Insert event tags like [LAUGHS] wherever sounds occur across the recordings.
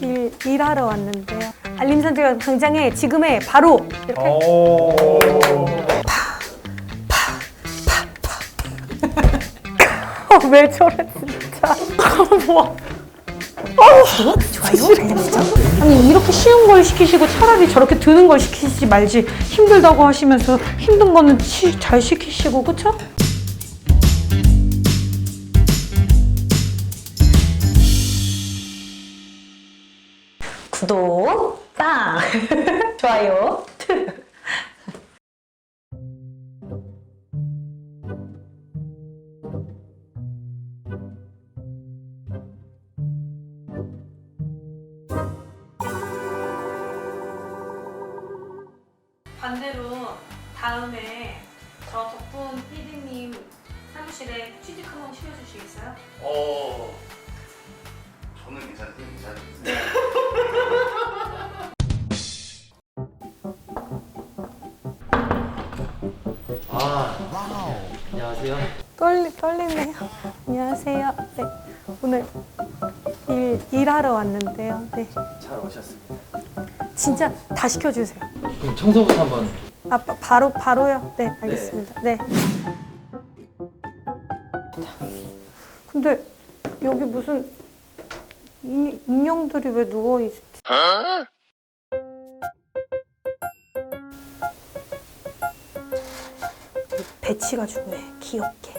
일, 일하러 왔는데요. 알림 설정 당장에 지금에 바로 이렇게. 오. [LAUGHS] 어, 왜 저래 진짜. [LAUGHS] 뭐. 설정 아니 이렇게 쉬운 걸 시키시고 차라리 저렇게 드는 걸 시키지 말지 힘들다고 하시면서 힘든 거는 치- 잘 시키시고 그쵸? 구독 빵. [LAUGHS] 좋아요 아, 안녕하세요. 떨리, 떨리네요. 안녕하세요. 네, 오늘 일, 일하러 왔는데요. 네, 잘 오셨습니다. 진짜 다 시켜주세요. 그럼 청소부터 한번. 아, 바, 바로, 바로요? 네, 알겠습니다. 네. 근데 여기 무슨 인, 인형들이 왜 누워있지? 배치가 중요해. 귀엽게.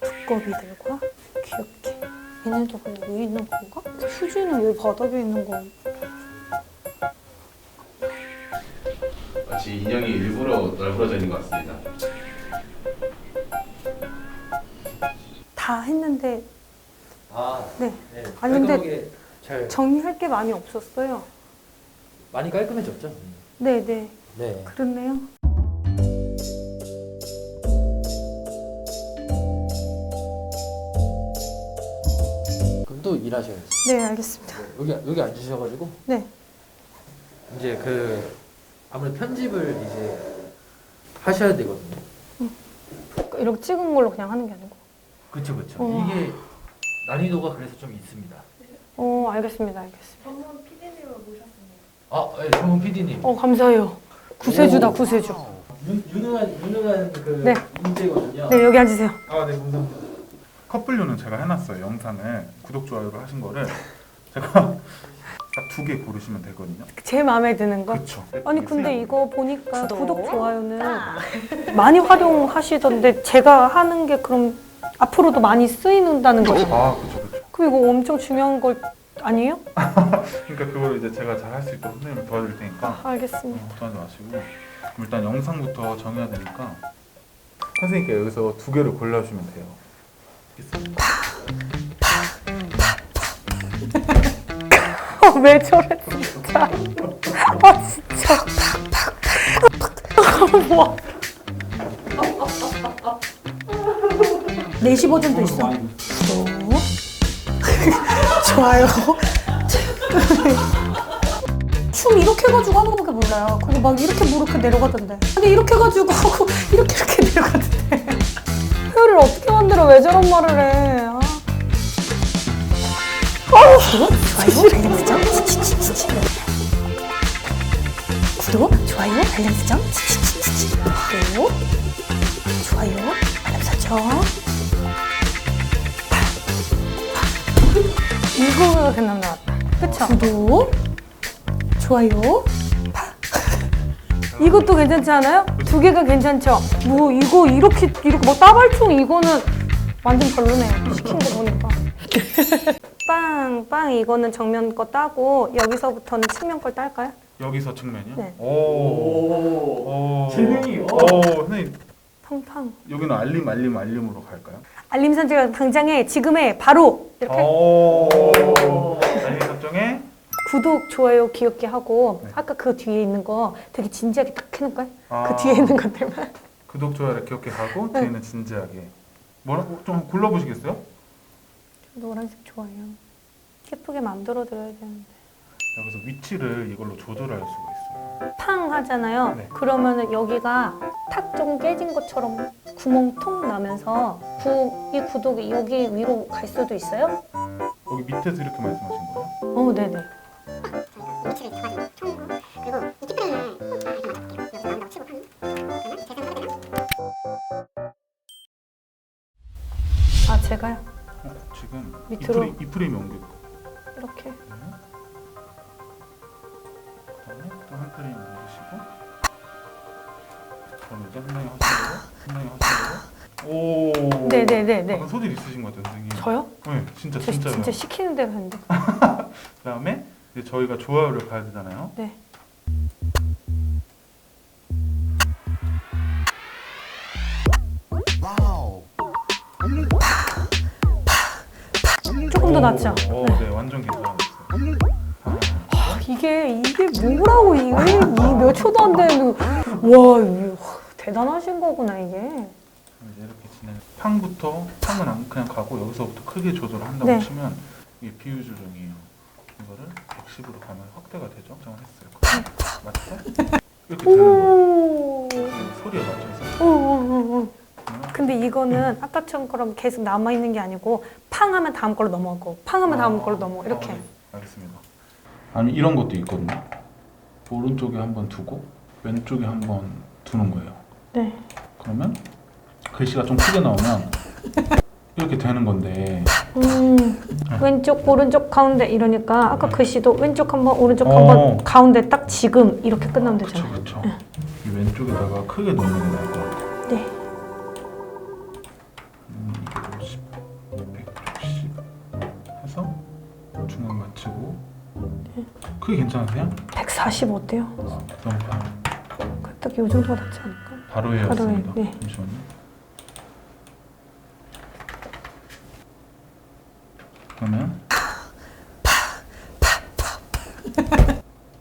두꺼비들과 귀엽게. 얘네도 그냥 위에 있는 건가? 휴지는 왜 바닥에 있는 거? 마치 인형이 일부러 널브러져 있는 것 같습니다. 다 했는데 아, 네 네. 아니, 근데- 깔끔하게 잘 정리할 게 많이 없었어요. 많이 깔끔해졌죠? 네, 네. 네. 그렇네요. 일하셔야죠. 네, 알겠습니다. 여기 여기 앉으셔가지고 네. 이제 그 아무래도 편집을 이제 하셔야 되거든요. 이렇게 찍은 걸로 그냥 하는 게 아니고. 그렇죠, 그렇죠. 우와. 이게 난이도가 그래서 좀 있습니다. 어, 알겠습니다. 알겠습니다. 아, 네, 정훈 PD님. 어, 감사해요. 구세주다, 오. 구세주. 유, 유능한 유능한 그 네. 인재거든요. 네, 여기 앉으세요. 아, 네, 감사합니다. 커플료는 제가 해놨어요. 영상을 구독 좋아요를 하신 거를 [LAUGHS] 제가 딱 두 개 고르시면 되거든요. 제일 마음에 드는 거. 그렇죠. 아니, 근데 이거 보니까 구독, 좋아요는 많이 활용하시던데 제가 하는 게 그럼 앞으로도 많이 쓰인다는 거죠? 아, 그렇죠, 그렇죠. 그럼 이거 엄청 중요한 걸 아니에요? [LAUGHS] 그러니까 그걸 이제 제가 잘 할 수 있도록 선생님이 도와드릴 테니까 알겠습니다. 어, 걱정하지 마시고 그럼 일단 영상부터 정해야 되니까 선생님께 여기서 두 개를 골라주시면 돼요. [LAUGHS] 어, 왜 저래, 진짜. 아, 진짜. 뭐. 4시 버전도 있어. 구독. [LAUGHS] 좋아요. [LAUGHS] 춤 이렇게 해가지고 하는 거밖에 몰라요. 그거 막 이렇게 무렇게 내려가던데. 아니, 이렇게 해가지고 하고, 이렇게 이렇게 내려가던데. 회오리를 어떻게 만들어? 왜 저런 말을 해? 아. 아우, 좋아요, 알람 설정. 구독, 좋아요, 알람 설정. 구독, 좋아요, 알람 설정. 이거가 그나마 나왔다. 그쵸? 구독, 좋아요. 이것도 괜찮지 않아요? 두 개가 괜찮죠? 뭐 이거 이렇게 이렇게 뭐 따발총 이거는 완전 별로네요. 시킨 거 보니까. 빵, 빵 이거는 정면 거 따고 여기서부터는 측면 걸 딸까요? 여기서 측면이요? 네. 오. 오. 오. 재능이, 어. 오, 선생님 팡팡. 여기는 알림, 알림, 알림으로 갈까요? 알림 설정 당장에 지금에 바로 이렇게 오. 알림 설정에 구독, 좋아요 귀엽게 하고 네. 아까 그 뒤에 있는 거 되게 진지하게 딱 해놓을까요? 아. 그 뒤에 있는 것들만. 구독, 좋아요를 기억해 하고 네. 뒤에는 진지하게. 뭐라고 좀 골라보시겠어요? 노란색 좋아요. 예쁘게 만들어 드려야 되는데. 여기서 위치를 이걸로 조절할 수가 있어요. 팡 하잖아요. 네. 그러면은 여기가 탁 좀 깨진 것처럼 구멍 통 나면서 구, 이 구독이 여기 위로 갈 수도 있어요? 여기 밑에서 이렇게 말씀하신 거예요? 어, 네네. 위치를 잡아주는 총이 프레임, 이 프레임이 옮겨. 이렇게. 그다음에 또 한 프레임 올리시고 그럼 이제 한 명이 하시고 한 명이 하시고 오 네네네네. 약간 소질 있으신 것 같아요 선생님 저요? 네 진짜 저 진짜요 진짜 시키는 대로 하는데. [LAUGHS] 그다음에 이제 저희가 좋아요를 가야 되잖아요 네. 낫죠? 오, 네 완전 괜찮았어요 아, 아, 이게 이게 뭐라고 이게 이몇 초도 안 되는 와 대단하신 거구나 이게. 이제 이렇게 진행 팡부터 팡은 안 그냥 가고 여기서부터 크게 조절을 한다고 네. 치면 이게 비유조정이에요 이거를 110으로 가면 확대가 되죠 정했어요 맞죠? 이렇게 되는 거예요 오. 소리에 맞춰서 오, 오, 오, 오. 근데 이거는 아까처럼 계속 남아 있는 게 아니고 팡 하면 다음 걸로 넘어가고 팡 하면 다음 걸로 넘어가 이렇게. 아, 네. 알겠습니다. 아니 이런 것도 있거든요. 오른쪽에 한번 두고 왼쪽에 한번 두는 거예요. 네. 그러면 글씨가 좀 크게 나오면 이렇게 되는 건데 음, 왼쪽, 오른쪽, 가운데 이러니까 아까 네. 글씨도 왼쪽 한번, 오른쪽 어. 한번, 가운데 딱 지금 이렇게 끝나면 되잖아요. 그쵸. 이 왼쪽에다가 크게 놓는 게 나을 것 같아요. 크게 괜찮으세요? 140 어때요? 너무 바, 딱이 정도가 낫지 않을까? 바로 해였습니다. 네. 잠시만요. 그러면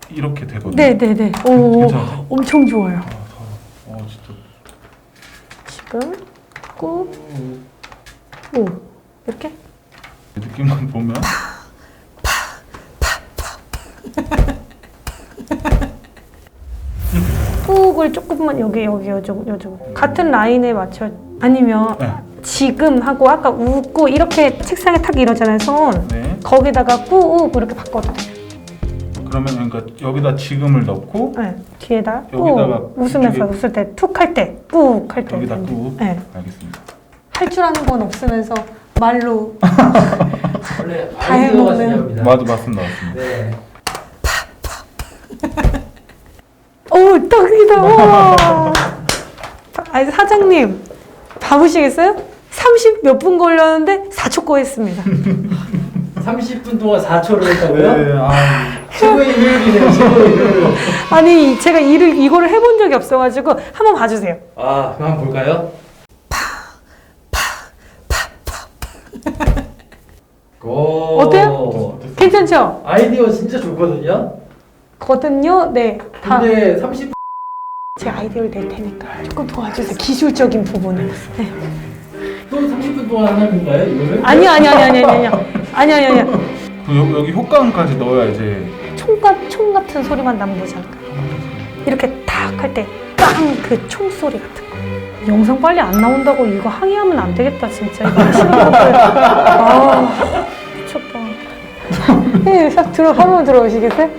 이렇게 되거든요. 네 네 네. 오, 괜찮으세요? 엄청 좋아요. 아, 더, 어 진짜 지금 꾹, 오 이렇게 느낌만 보면 꾹을 조금만 여기 여기 요쪽 요쪽 같은 라인에 맞춰 아니면 네. 지금 하고 아까 웃고 이렇게 책상에 탁 이러잖아요 손 네. 거기다가 꾹 이렇게 바꿔도 돼요. 그러면 그러니까 여기다 지금을 넣고 네, 뒤에다 여기다가 꾹 웃으면서 이쪽에- 웃을 때 툭 할때꾹할때 여기다 꾹. 네. 알겠습니다. 할 줄 아는 건 없으면서 말로 원래 다 아이디어가 해먹는- 중요합니다. 맞아 맞습니다 맞습니다. 네. 와. 아니 사장님 봐보시겠어요? 30 몇 분 걸렸는데 4초 거 했습니다 30분 동안 4초를 했다고요? 네, 아, 최고의 효율이네요. 최고의 효율. 아니 제가 일을 이거를 해본 적이 없어가지고 한번 봐주세요 아, 그럼 한번 볼까요? 오. 어때요? 괜찮죠? 아이디어 진짜 좋거든요. 거든요. 네. 다 근데 30 제 아이디어를 낼 테니까 조금 도와주세요. 기술적인 부분은. 네. 또 30분 동안 하는 건가요 이거를? 아니 아니 아니 아니 아니 아니. 아니 아니 아니. 그 여- 여기 효과음까지 넣어야 이제 총각 총 같은 소리만 남기지 않을까. 이렇게 탁 할 때 빵 그 총소리 같은 거. 영상 빨리 안 나온다고 이거 항의하면 안 되겠다 진짜 이거 싫어 아 미쳤다 네, 예싹 들어 한번 들어오시겠어요?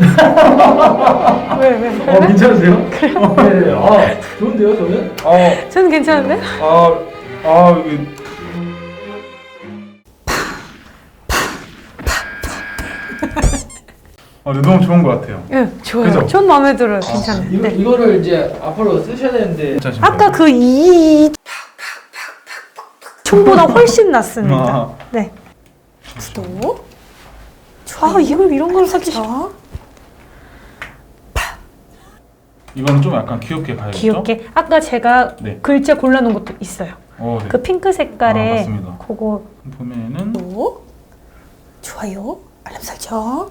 왜 [LAUGHS] 왜? 왜? 어, 괜찮으세요? 그래요? 네. 아, 좋은데요, 저는? 아, 저는 괜찮은데? 아, 아, 이게 아, 네, 너무 좋은 것 같아요. 예, 좋아요. 그죠? 전 마음에 들어요. 괜찮아요. 이거, 네. 이거를 이제 앞으로 쓰셔야 되는데 괜찮으신가요? 아까 그 이 총보다 훨씬 낫습니다. 아, 네. 또. 아, 이걸 이런 걸 사기 싫어. 이거는 좀 약간 귀엽게 가야겠죠? 귀엽게. 아까 제가 네. 글자 골라놓은 것도 있어요. 어, 네. 그 핑크 아, 색깔에 맞습니다. 그거 보면은 또 좋아요, 알람 설정.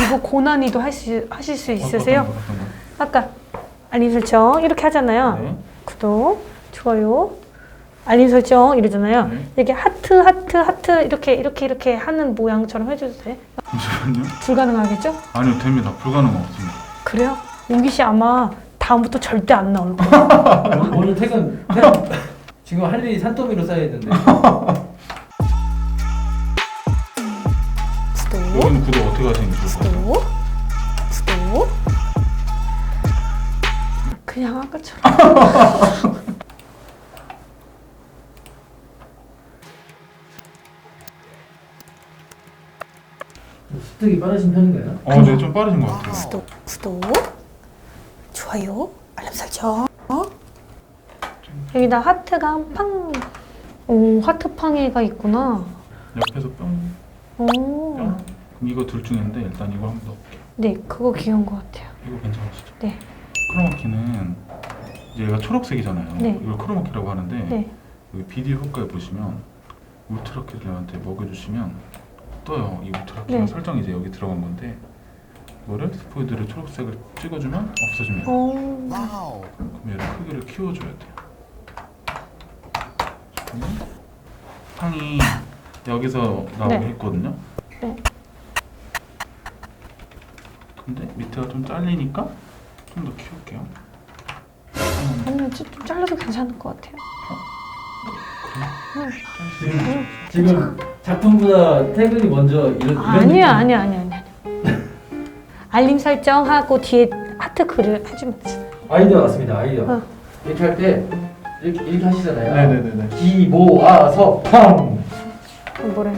이거 고난이도 하시, 하실 수 있으세요? 어떤 거, 어떤 거? 아까 알림 설정 이렇게 하잖아요. 네. 구독, 좋아요, 알림 설정 이러잖아요. 네. 이렇게 하트, 하트, 하트 이렇게 이렇게 이렇게 하는 모양처럼 해줘도 돼? 잠시만요. 불가능하겠죠? 아니요, 됩니다. 불가능 없습니다. 그래요? 윤기 씨 아마 다음부터 절대 안 나올 거예요. 오늘, [LAUGHS] 오늘 퇴근 퇴근- [LAUGHS] 지금 할 일이 산더미로 쌓여 있는데 [LAUGHS] 구독, 여기는 구독 어떻게 하시는 게 좋을 것 같아요? 구독, 구독. 그냥 아까처럼. 습득이 빠르신 편인가요? 어, 네, 좀 빠르신 것 같아요. 구독, 구독, 좋아요, 알람 설정. 여기다 하트가 팡. 오, 하트 팡이가 있구나. 옆에서 뿅, 오. 뿅. 그럼 이거 둘 중인데 일단 이거 한번 넣어볼게요. 네, 그거 귀여운 것 같아요. 이거 괜찮으시죠? 네. 크로마키는 이제 얘가 초록색이잖아요. 네. 이걸 크로마키라고 하는데 네. 여기 비디오 효과에 보시면 울트라키들한테 먹여주시면 떠요. 이 울트라키가 네. 설정이 이제 여기 들어간 건데 이거를 스포이드를 초록색을 찍어주면 없어집니다. 오. 그럼 얘를 크기를 키워줘야 돼요. 팡이 여기서 나오게 네. 했거든요. 네. 근데 밑에가 좀 잘리니까 좀 더 키울게요. 음, 아니면 좀 좀 잘라도 괜찮을 것 같아요. 잘리시면 지금 작품보다 퇴근이 먼저 이런 아니야? 아니야, 아니야, 아니야. 알림 설정하고 뒤에 하트 글을 해주면 되잖아요. 아이디어 왔습니다. 아이디어. 어. 이렇게 할 때 이렇게 이렇게 하시잖아요. 네네네네. 기 모아서 팡. 그럼 뭐래?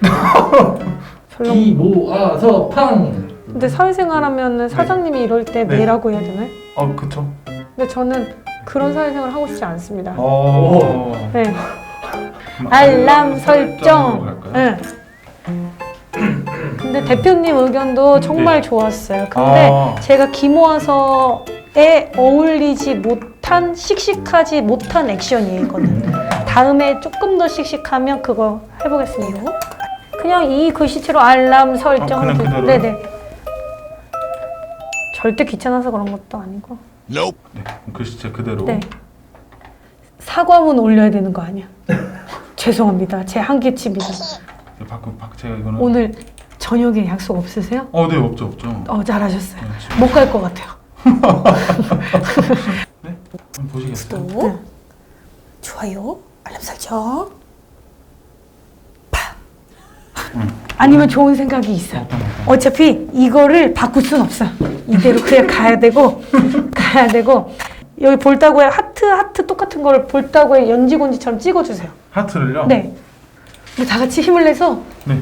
[LAUGHS] 기 모아서 팡. 근데 사회생활 하면은 사장님이 이럴 때 네. 네라고 해야 되나요? 어, 그쵸. 근데 저는 그런 사회생활 하고 싶지 않습니다. 어. 네. 알람 설정. 갈까요? 네. 근데 대표님 의견도 정말 좋았어요. 근데 아. 제가 기모아서에 어울리지 못한 씩씩하지 못한 액션이에요, 이거는. 다음에 조금 더 씩씩하면 그거 해보겠습니다. 그냥 이 글씨체로 알람 설정. 아, 그냥 그대로요? 네네. 절대 귀찮아서 그런 것도 아니고. 네, 글씨체 그대로. 네. 사과문 올려야 되는 거 아니야? [LAUGHS] 죄송합니다. 제 한계치입니다. 네, 밖, 밖 제가 이거는. 오늘 저녁에 약속 없으세요? 어, 네, 없죠, 없죠. 어, 잘하셨어요. 네, 지금. 못 갈 것 같아요. [LAUGHS] 네? 한번 보시겠어요? 네. 좋아요, 알람 설정. 파. 아니면 좋은 생각이 있어요. 어떤 어떤. 어차피 이거를 바꿀 순 없어. 이대로 그냥 [LAUGHS] 가야 되고 가야 되고 여기 볼따구에 하트 하트 똑같은 걸 볼따구에 연지곤지처럼 찍어주세요. 하트를요? 네. 우리 다 같이 힘을 내서 네.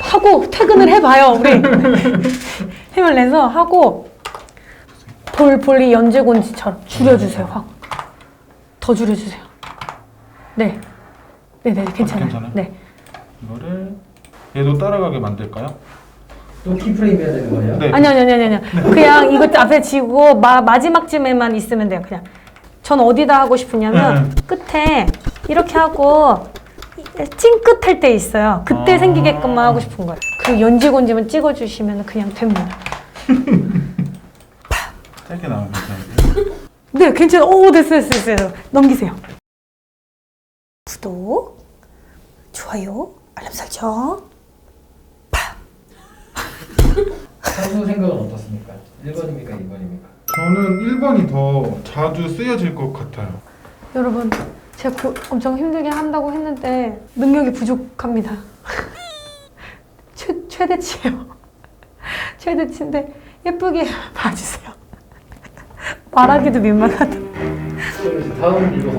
하고 퇴근을 해봐요 우리. [LAUGHS] 힘을 내서 하고 볼 볼이 연재곤지처럼 줄여주세요 확. 더 줄여주세요. 네. 네네 괜찮아요. 괜찮아요? 네. 이거를 얘도 따라가게 만들까요? 또 키프레임 해야 되는 거예요? 네. 아니요 아니요 아니요 아니요. 그냥 이거 앞에 지고 마, 마지막쯤에만 있으면 돼요 그냥. 전 어디다 하고 싶으냐면 끝에 이렇게 하고 찡긋 할 때 있어요 그때 아. 생기게끔만 하고 싶은 거예요 그리고 연지 곤지만 찍어주시면 그냥 됩니다 짧게 나오면 괜찮은데요? 네, 괜찮아요. 오, 됐어요, 됐어요, 됐어요. 넘기세요. 구독, 좋아요, 알람 설정. 선수 생각은 어떻습니까? 1번입니까? 2번입니까? 저는 1번이 더 자주 쓰여질 것 같아요. 여러분, 제가 그 엄청 힘들게 한다고 했는데 능력이 부족합니다. [LAUGHS] 최, 최대치예요. [LAUGHS] 최대치인데 예쁘게 [LAUGHS] 봐주세요. 말하기도 민망하다. 다음 이거?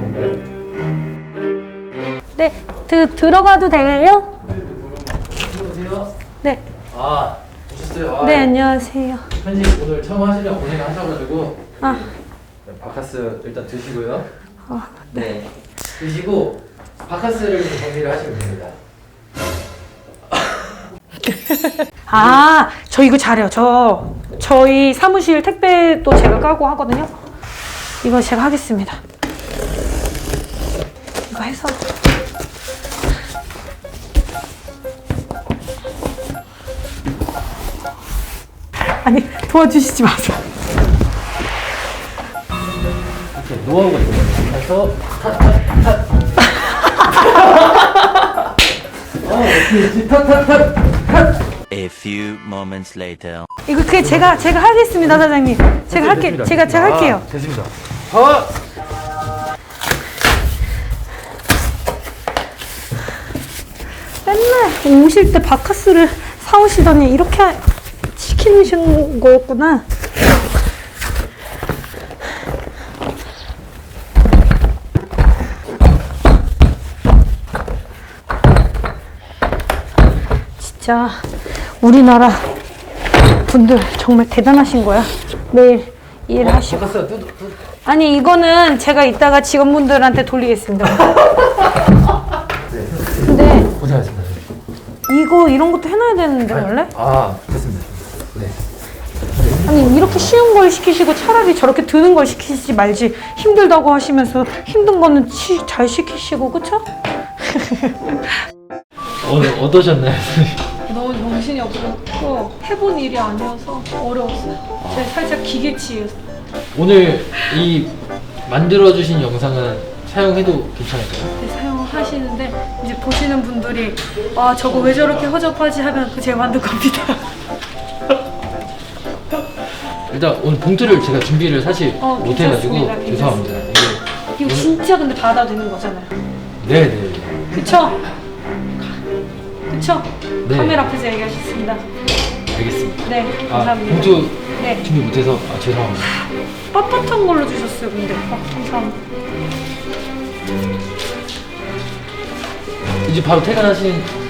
네, 드, 들어가도 돼요? 들어오세요. 네, 아 오셨어요? 아, 네, 안녕하세요. 편집 오늘 처음 하시려고 고생하셔가지고 아, 네, 바카스 일단 드시고요. 아, 네. 드시고 바카스를 좀 정리를 하시면 됩니다. 아, 저 이거 잘해요. 저 저희 사무실 택배도 제가 까고 하거든요. 이거 제가 하겠습니다. 이거 해서 아니 도와주시지 마세요. 이렇게 노하우가 있거든요. 그래서 아, 오 A few moments later. 이거 그게 제가 제가 하겠습니다, 사장님. 제가 할게. 제가 제가 할게요. 아, 됐습니다. 아! 맨날 오실 때 바카스를 사오시더니 이렇게 시키는 거였구나. 진짜 우리나라 분들 정말 대단하신 거야. 매일 일하시고. 뜯어. 아니 이거는 제가 이따가 직원분들한테 돌리겠습니다. [LAUGHS] 근데 고생하셨습니다. 이거 이런 것도 해놔야 되는데 원래? 아, 됐습니다. 네. 아니 이렇게 쉬운 걸 시키시고 차라리 저렇게 드는 걸 시키지 말지 힘들다고 하시면서 힘든 거는 치- 잘 시키시고 그쵸? 오늘 [LAUGHS] 어떠셨나요? 너무 정신이 없었고 해본 일이 아니어서 어려웠어요. 제가 살짝 기계치였어요. 오늘 이 만들어주신 영상은 사용해도 괜찮을까요? 네, 사용하시는데 이제 보시는 분들이 아 저거 왜 저렇게 허접하지 하면 그 제가 만든 겁니다. [LAUGHS] 일단 오늘 봉투를 제가 준비를 사실 어, 못해가지고 괜찮습니다. 죄송합니다. 이게 이거 진짜 근데 받아도 되는 거잖아요. 네네. 그쵸? 그쵸? 네. 카메라 앞에서 얘기하셨습니다. 알겠습니다. 네, 아 감사합니다. 봉투 네, 준비 못해서 아, 죄송합니다. 뻣뻣한 걸로 주셨어요, 근데. 아, 감사합니다. 이제 바로 퇴근하시는